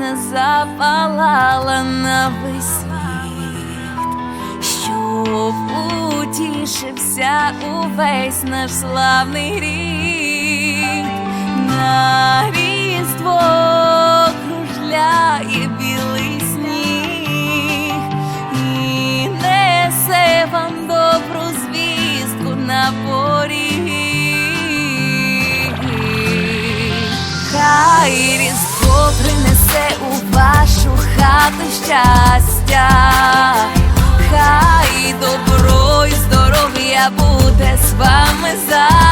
запалала на весь світ, щоб утішився увесь наш славний рід. На різдво кружляє білий сніг і несе вам добру звістку на поріг. Хай хату щастя, хай добро і здоров'я буде з вами завжди.